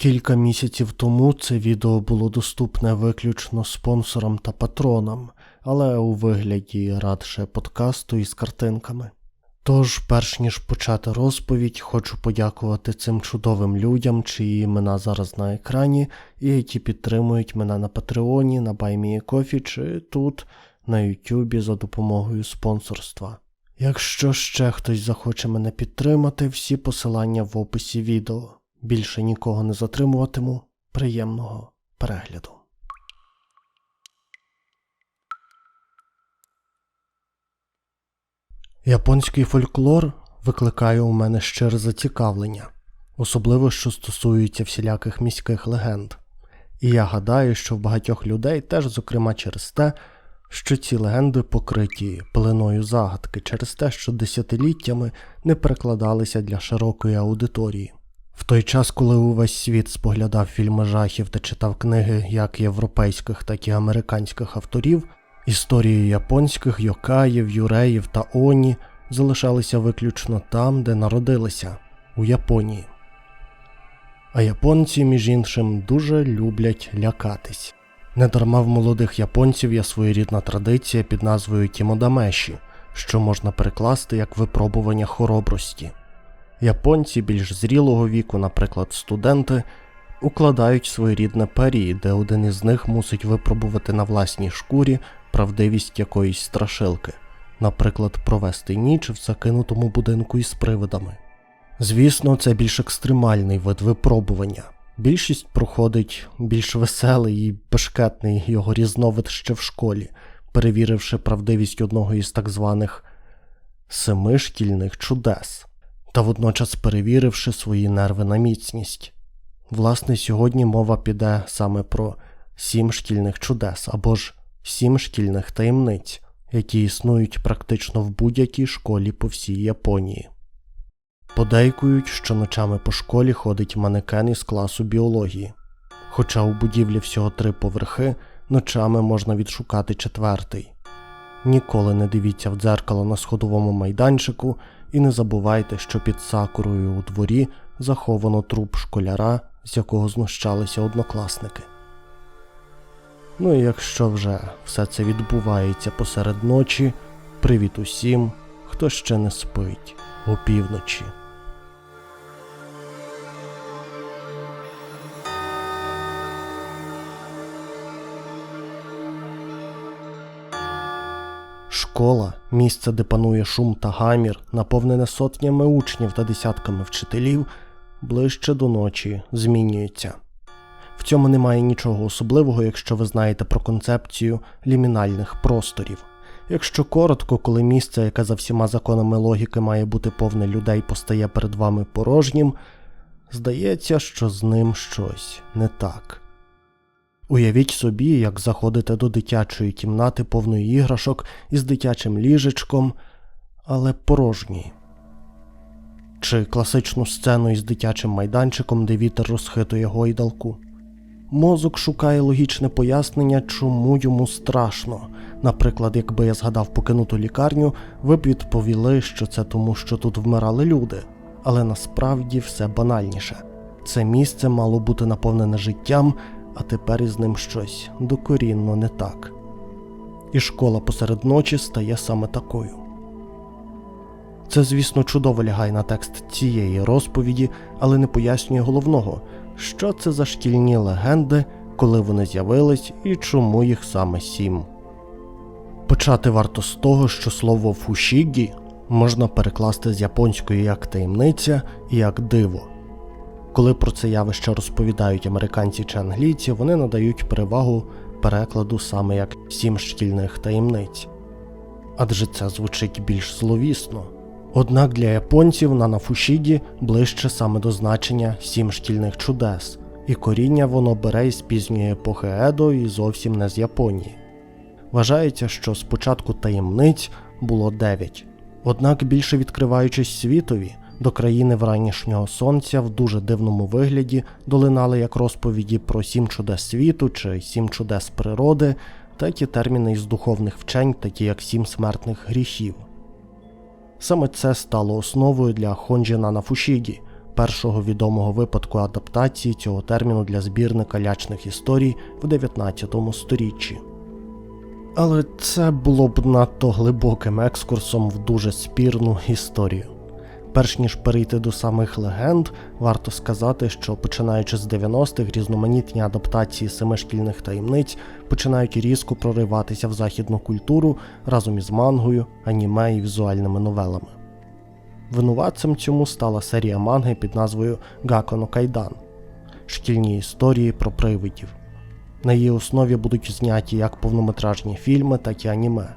Кілька місяців тому це відео було доступне виключно спонсорам та патронам, але у вигляді радше подкасту із картинками. Тож, перш ніж почати розповідь, хочу подякувати цим чудовим людям, чиї імена зараз на екрані, і які підтримують мене на Патреоні, на BuyMeACoffee чи тут, на Ютубі за допомогою спонсорства. Якщо ще хтось захоче мене підтримати, всі посилання в описі відео. Більше нікого не затримуватиму. Приємного перегляду. Японський фольклор викликає у мене щире зацікавлення, особливо що стосується всіляких міських легенд. І я гадаю, що в багатьох людей теж, зокрема через те, що ці легенди покриті пеленою загадки, через те, що десятиліттями не перекладалися для широкої аудиторії. В той час, коли увесь світ споглядав фільми жахів та читав книги як європейських, так і американських авторів, історії японських йокаїв, юреїв та оні залишалися виключно там, де народилися у Японії. А японці, між іншим, дуже люблять лякатись. Недарма в молодих японців є своєрідна традиція під назвою Кімодамеші, що можна перекласти як випробування хоробрості. Японці більш зрілого віку, наприклад, студенти, укладають своєрідне перії, де один із них мусить випробувати на власній шкурі правдивість якоїсь страшилки, наприклад, провести ніч в закинутому будинку із привидами. Звісно, це більш екстремальний вид випробування. Більшість проходить більш веселий і бешкетний його різновид ще в школі, перевіривши правдивість одного із так званих семи шкільних чудес та водночас перевіривши свої нерви на міцність. Власне, сьогодні мова піде саме про сім шкільних чудес або ж сім шкільних таємниць, які існують практично в будь-якій школі по всій Японії. Подейкують, що ночами по школі ходить манекен із класу біології. Хоча у будівлі всього три поверхи, ночами можна відшукати четвертий. Ніколи не дивіться в дзеркало на сходовому майданчику і не забувайте, що під сакурою у дворі заховано труп школяра, з якого знущалися однокласники. Ну і якщо вже все це відбувається посеред ночі, привіт усім, хто ще не спить опівночі. Школа місце, де панує шум та гамір, наповнене сотнями учнів та десятками вчителів, ближче до ночі змінюється. В цьому немає нічого особливого, якщо ви знаєте про концепцію лімінальних просторів. Якщо коротко, коли місце, яке за всіма законами логіки має бути повне людей, постає перед вами порожнім, здається, що з ним щось не так. Уявіть собі, як заходите до дитячої кімнати повної іграшок із дитячим ліжечком, але порожній. Чи класичну сцену із дитячим майданчиком, де вітер розхитує гойдалку. Мозок шукає логічне пояснення, чому йому страшно. Наприклад, якби я згадав покинуту лікарню, ви б відповіли, що це тому, що тут вмирали люди. Але насправді все банальніше. Це місце мало бути наповнене життям, а тепер із ним щось докорінно не так. І школа посеред ночі стає саме такою. Це, звісно, чудово лягає на текст цієї розповіді, але не пояснює головного, що це за шкільні легенди, коли вони з'явились і чому їх саме сім. Почати варто з того, що слово фушігі можна перекласти з японської як таємниця і як диво. Коли про це явище розповідають американці чи англійці, вони надають перевагу перекладу саме як сім шкільних таємниць, адже це звучить більш зловісно. Однак для японців на Нафушігі ближче саме до значення сім шкільних чудес, і коріння воно бере із пізньої епохи Едо і зовсім не з Японії. Вважається, що спочатку таємниць було дев'ять, однак більше відкриваючись світові, до країни вранішнього сонця в дуже дивному вигляді долинали як розповіді про сім чудес світу чи сім чудес природи, так і терміни із духовних вчень, такі як сім смертних гріхів. Саме це стало основою для Хонджі Нанафушігі, першого відомого випадку адаптації цього терміну для збірника лячних історій в 19 сторіччі. Але це було б надто глибоким екскурсом в дуже спірну історію. Перш ніж перейти до самих легенд, варто сказати, що починаючи з 90-х різноманітні адаптації семи шкільних таємниць починають різко прориватися в західну культуру разом із мангою, аніме і візуальними новелами. Винуватцем цьому стала серія манги під назвою Гаконо Кайдан шкільні історії про привидів. На її основі будуть зняті як повнометражні фільми, так і аніме.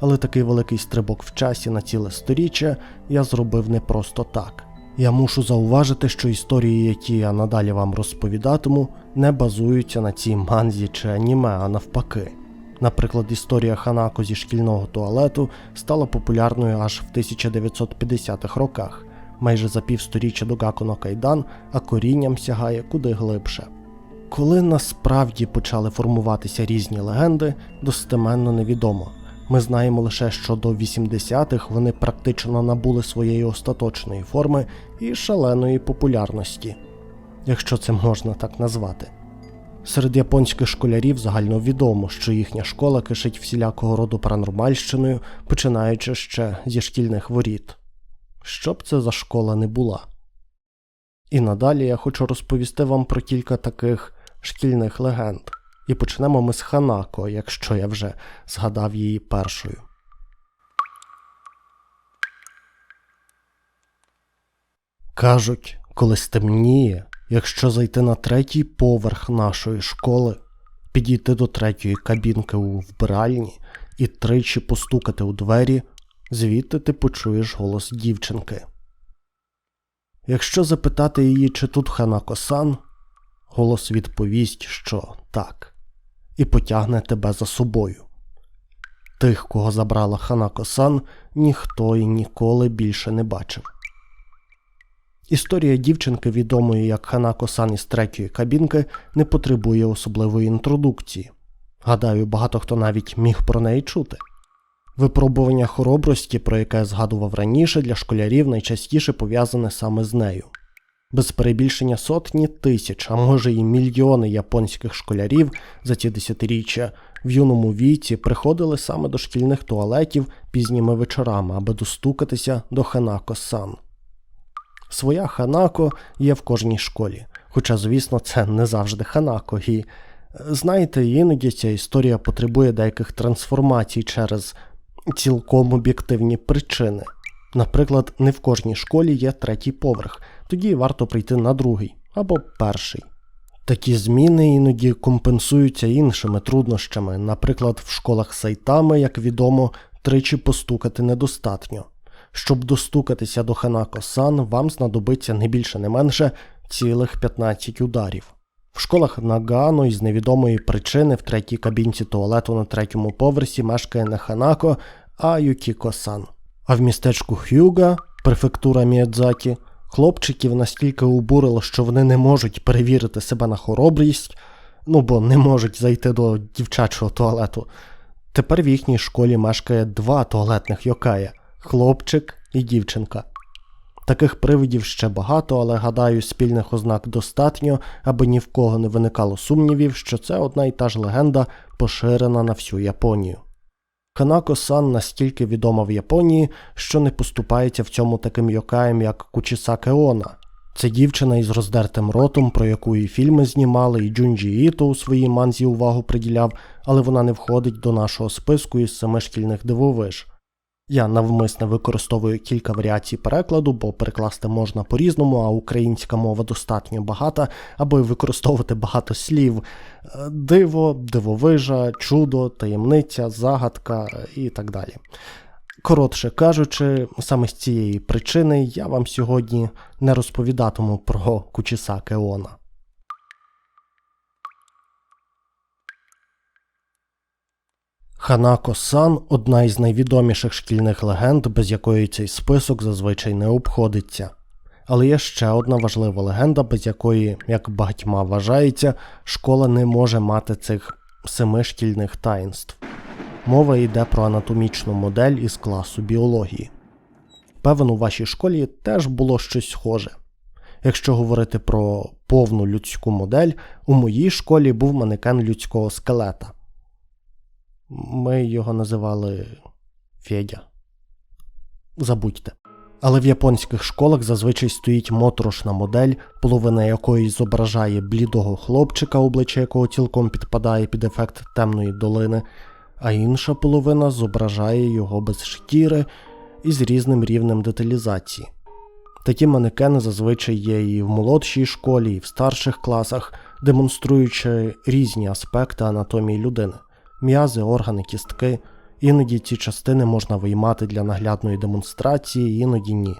Але такий великий стрибок в часі на ціле сторіччя я зробив не просто так. Я мушу зауважити, що історії, які я надалі вам розповідатиму, не базуються на цій манзі чи аніме, а навпаки. Наприклад, історія Ханако зі шкільного туалету стала популярною аж в 1950-х роках, майже за півсторіччя до Гаконо Кайдан, а корінням сягає куди глибше. Коли насправді почали формуватися різні легенди, достеменно невідомо. Ми знаємо лише, що до 80-х вони практично набули своєї остаточної форми і шаленої популярності, якщо це можна так назвати. Серед японських школярів загальновідомо, що їхня школа кишить всілякого роду паранормальщиною, починаючи ще зі шкільних воріт. Що б це за школа не була. І надалі я хочу розповісти вам про кілька таких шкільних легенд. І почнемо ми з Ханако, якщо я вже згадав її першою. Кажуть, коли стемніє, якщо зайти на третій поверх нашої школи, підійти до третьої кабінки у вбиральні і тричі постукати у двері, звідти ти почуєш голос дівчинки. Якщо запитати її, чи тут Ханако-сан, голос відповість, що так, і потягне тебе за собою. Тих, кого забрала Ханако-сан, ніхто і ніколи більше не бачив. Історія дівчинки, відомої як Ханако-сан із третьої кабінки, не потребує особливої інтродукції. Гадаю, багато хто навіть міг про неї чути. Випробування хоробрості, про яке я згадував раніше, для школярів найчастіше пов'язане саме з нею. Без перебільшення сотні тисяч, а може і мільйони японських школярів за ці десятиріччя в юному віці приходили саме до шкільних туалетів пізніми вечорами, аби достукатися до Ханако-сан. Своя Ханако є в кожній школі, хоча, звісно, це не завжди Ханако, і знаєте, іноді ця історія потребує деяких трансформацій через цілком об'єктивні причини. Наприклад, не в кожній школі є третій поверх, тоді варто прийти на другий або перший. Такі зміни іноді компенсуються іншими труднощами, наприклад, в школах сайтами, як відомо, тричі постукати недостатньо. Щоб достукатися до Ханако-сан, вам знадобиться не більше не менше цілих 15 ударів. В школах Нагано із невідомої причини в третій кабінці туалету на третьому поверсі мешкає не Ханако, а Юкіко-сан. А в містечку Хюга, префектура Міядзакі, хлопчиків настільки обурило, що вони не можуть перевірити себе на хоробрість, ну бо не можуть зайти до дівчачого туалету. Тепер в їхній школі мешкає два туалетних йокая хлопчик і дівчинка. Таких привидів ще багато, але гадаю, спільних ознак достатньо, аби ні в кого не виникало сумнівів, що це одна і та ж легенда, поширена на всю Японію. Ханако-сан настільки відома в Японії, що не поступається в цьому таким йокаєм, як Кучіса Кеона. Це дівчина із роздертим ротом, про яку і фільми знімали, і Джунджі Іто у своїй манзі увагу приділяв, але вона не входить до нашого списку із семи шкільних дивовиж. Я навмисне використовую кілька варіацій перекладу, бо перекласти можна по-різному, а українська мова достатньо багата, аби використовувати багато слів: диво, дивовижа, чудо, таємниця, загадка і так далі. Коротше кажучи, саме з цієї причини я вам сьогодні не розповідатиму про Кучісаке Она. Ханако-сан одна із найвідоміших шкільних легенд, без якої цей список зазвичай не обходиться. Але є ще одна важлива легенда, без якої, як багатьма вважається, школа не може мати цих семи шкільних таїнств. Мова йде про анатомічну модель із класу біології. Певно, у вашій школі теж було щось схоже. Якщо говорити про повну людську модель, у моїй школі був манекен людського скелета. Ми його називали Федя. Забудьте. Але в японських школах зазвичай стоїть моторошна модель, половина якої зображає блідого хлопчика, обличчя якого цілком підпадає під ефект темної долини, а інша половина зображає його без шкіри і з різним рівнем деталізації. Такі манекени зазвичай є і в молодшій школі, і в старших класах, демонструючи різні аспекти анатомії людини м'язи, органи, кістки. Іноді ці частини можна виймати для наглядної демонстрації, іноді ні.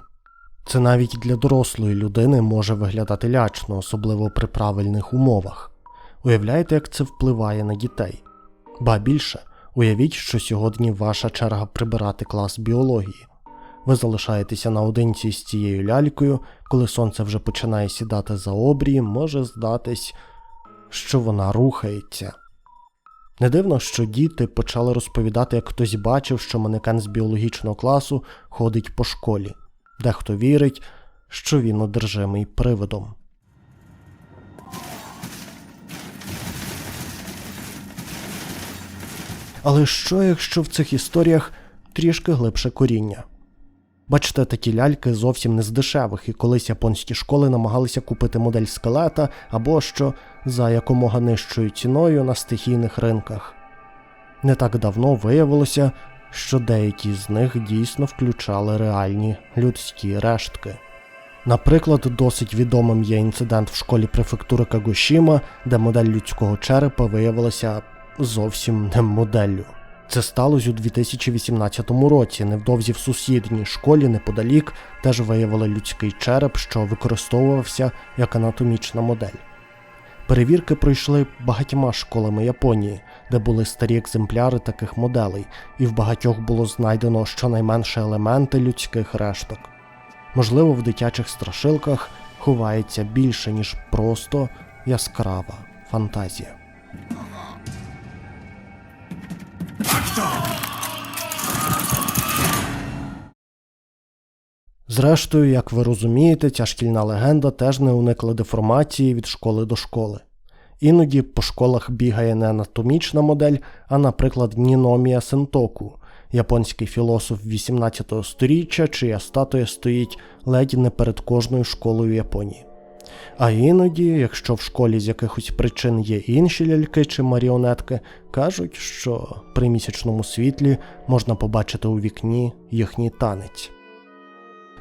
Це навіть для дорослої людини може виглядати лячно, особливо при правильних умовах. Уявляєте, як це впливає на дітей? Ба більше, уявіть, що сьогодні ваша черга прибирати клас біології. Ви залишаєтеся наодинці з цією лялькою, коли сонце вже починає сідати за обрії, може здатись, що вона рухається. Не дивно, що діти почали розповідати, як хтось бачив, що манекен з біологічного класу ходить по школі, дехто вірить, що він одержимий привидом. Але що, якщо в цих історіях трішки глибше коріння? Бачите, такі ляльки зовсім не з дешевих, і колись японські школи намагалися купити модель скелета або що за якомога нижчою ціною на стихійних ринках. Не так давно виявилося, що деякі з них дійсно включали реальні людські рештки. Наприклад, досить відомим є інцидент в школі префектури Кагошіма, де модель людського черепа виявилася зовсім не моделлю. Це сталося у 2018 році. Невдовзі в сусідній школі неподалік теж виявили людський череп, що використовувався як анатомічна модель. Перевірки пройшли багатьма школами Японії, де були старі екземпляри таких моделей, і в багатьох було знайдено щонайменше елементи людських решток. Можливо, в дитячих страшилках ховається більше, ніж просто яскрава фантазія. Зрештою, як ви розумієте, ця шкільна легенда теж не уникла деформації від школи до школи. Іноді по школах бігає не анатомічна модель, а, наприклад, Ніномія Сентоку, японський філософ 18 століття, чия статуя стоїть ледь не перед кожною школою Японії. А іноді, якщо в школі з якихось причин є інші ляльки чи маріонетки, кажуть, що при місячному світлі можна побачити у вікні їхній танець.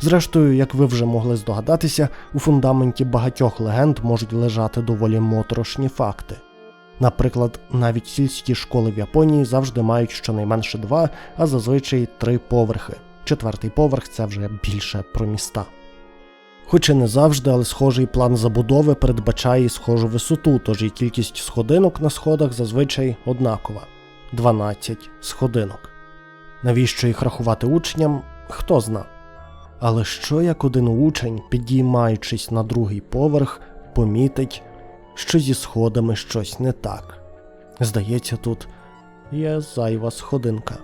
Зрештою, як ви вже могли здогадатися, у фундаменті багатьох легенд можуть лежати доволі моторошні факти. Наприклад, навіть сільські школи в Японії завжди мають щонайменше два, а зазвичай три поверхи. Четвертий поверх це вже більше про міста. Хоч і не завжди, але схожий план забудови передбачає схожу висоту, тож і кількість сходинок на сходах зазвичай однакова 12 сходинок. Навіщо їх рахувати учням, хто зна. Але що як один учень, підіймаючись на другий поверх, помітить, що зі сходами щось не так? Здається, тут є зайва сходинка.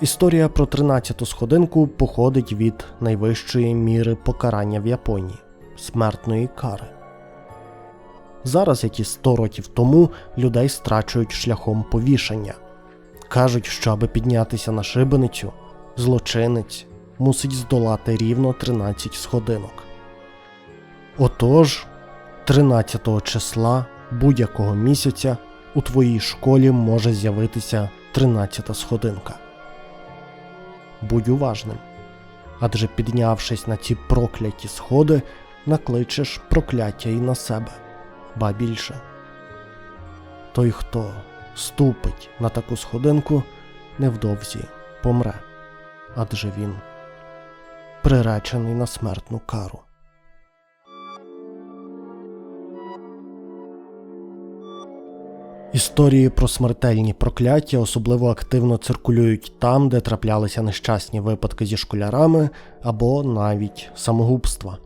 Історія про 13-ту сходинку походить від найвищої міри покарання в Японії смертної кари. Зараз, як і 100 років тому, людей страчують шляхом повішання. Кажуть, що аби піднятися на шибеницю, злочинець мусить здолати рівно 13 сходинок. Отож, 13 числа будь-якого місяця у твоїй школі може з'явитися 13 сходинка. Будь уважним. Адже піднявшись на ці прокляті сходи, накличеш прокляття і на себе, ба більше. Той, хто ступить на таку сходинку, невдовзі помре, адже він приречений на смертну кару. Історії про смертельні прокляття особливо активно циркулюють там, де траплялися нещасні випадки зі школярами або навіть самогубства.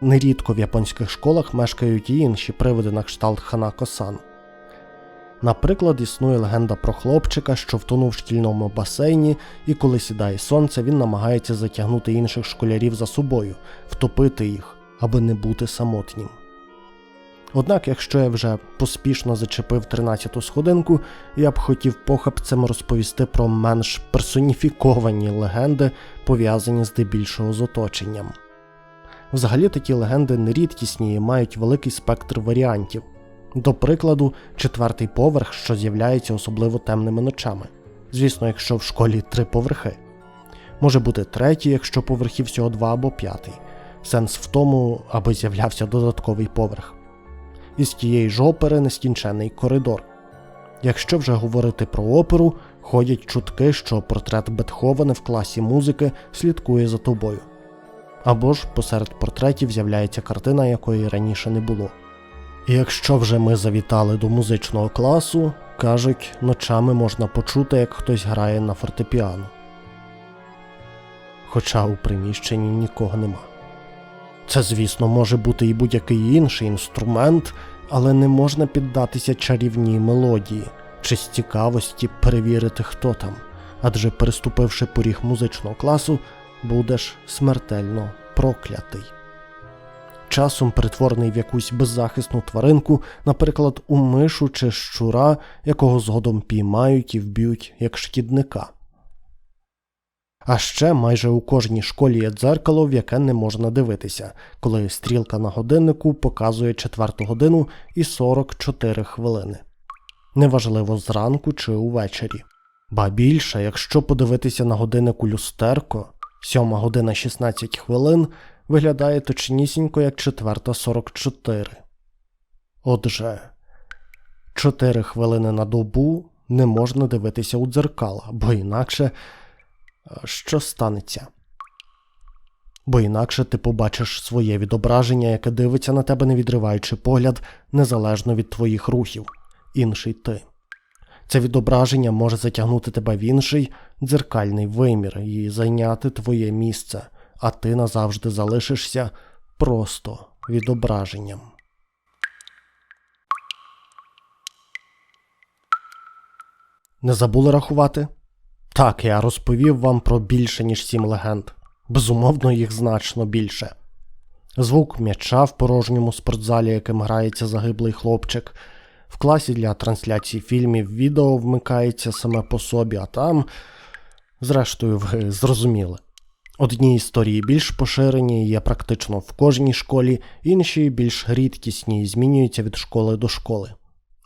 Нерідко в японських школах мешкають і інші приводи на кшталт Ханако-сан. Наприклад, існує легенда про хлопчика, що втонув в шкільному басейні, і коли сідає сонце, він намагається затягнути інших школярів за собою, втопити їх, аби не бути самотнім. Однак, якщо я вже поспішно зачепив 13-ту сходинку, я б хотів похапцем розповісти про менш персоніфіковані легенди, пов'язані здебільшого з оточенням. Взагалі такі легенди нерідкісні і мають великий спектр варіантів. До прикладу, четвертий поверх, що з'являється особливо темними ночами. Звісно, якщо в школі три поверхи. Може бути третій, якщо поверхів всього два або п'ятий. Сенс в тому, аби з'являвся додатковий поверх. Із тієї ж опери нескінчений коридор. Якщо вже говорити про оперу, ходять чутки, що портрет Бетховена в класі музики слідкує за тобою. Або ж посеред портретів з'являється картина, якої раніше не було. Якщо вже ми завітали до музичного класу, кажуть, ночами можна почути, як хтось грає на фортепіано. Хоча у приміщенні нікого нема. Це, звісно, може бути і будь-який інший інструмент, але не можна піддатися чарівній мелодії чи з цікавості перевірити, хто там, адже переступивши поріг музичного класу, будеш смертельно проклятий. Часом перетворений в якусь беззахисну тваринку, наприклад, у мишу чи щура, якого згодом піймають і вб'ють як шкідника. А ще майже у кожній школі є дзеркало, в яке не можна дивитися, коли стрілка на годиннику показує четверту годину і 44 хвилини. Неважливо зранку чи увечері. Ба більше, якщо подивитися на годиннику люстерко, 7 година 16 хвилин виглядає точнісінько як четверта 44. Отже, 4 хвилини на добу не можна дивитися у дзеркала, бо інакше що станеться? Бо інакше ти побачиш своє відображення, яке дивиться на тебе, не відриваючи погляд, незалежно від твоїх рухів, інший ти. Це відображення може затягнути тебе в інший дзеркальний вимір і зайняти твоє місце, а ти назавжди залишишся просто відображенням. Не забули рахувати? Так, я розповів вам про більше, ніж сім легенд. Безумовно, їх значно більше. Звук м'яча в порожньому спортзалі, яким грається загиблий хлопчик. В класі для трансляції фільмів відео вмикається саме по собі, а там, зрештою, ви зрозуміли. Одні історії більш поширені, є практично в кожній школі, інші більш рідкісні і змінюються від школи до школи.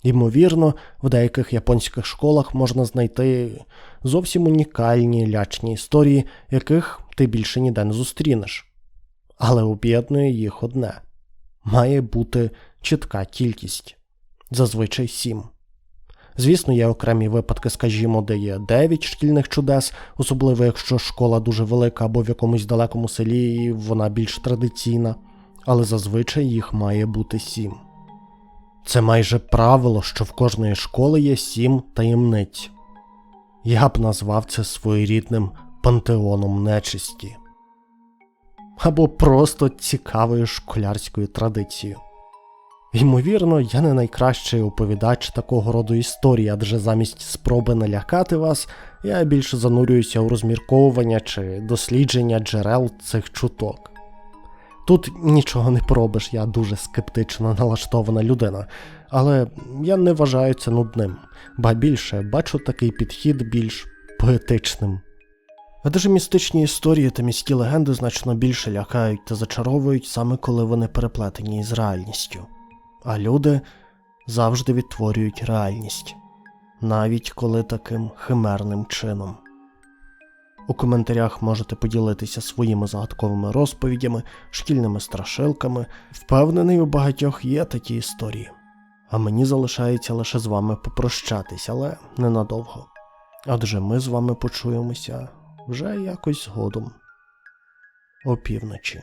Ймовірно, в деяких японських школах можна знайти зовсім унікальні лячні історії, яких ти більше ніде не зустрінеш. Але об'єднує їх одне має бути чітка кількість зазвичай сім. Звісно, є окремі випадки, скажімо, де є 9 шкільних чудес, особливо якщо школа дуже велика або в якомусь далекому селі і вона більш традиційна, але зазвичай їх має бути сім. Це майже правило, що в кожної школи є сім таємниць. Я б назвав це своєрідним пантеоном нечисті або просто цікавою школярською традицією. Ймовірно, я не найкращий оповідач такого роду історії, адже замість спроби налякати вас, я більше занурююся у розмірковування чи дослідження джерел цих чуток. Тут нічого не поробиш, я дуже скептично налаштована людина, але я не вважаю це нудним, ба більше бачу такий підхід більш поетичним. Адже містичні історії та міські легенди значно більше лякають та зачаровують саме коли вони переплетені з реальністю, люди завжди відтворюють реальність, навіть коли таким химерним чином. У коментарях можете поділитися своїми загадковими розповідями, шкільними страшилками. Впевнений, у багатьох є такі історії. А мені залишається лише з вами попрощатись, але ненадовго. Адже ми з вами почуємося вже якось згодом опівночі.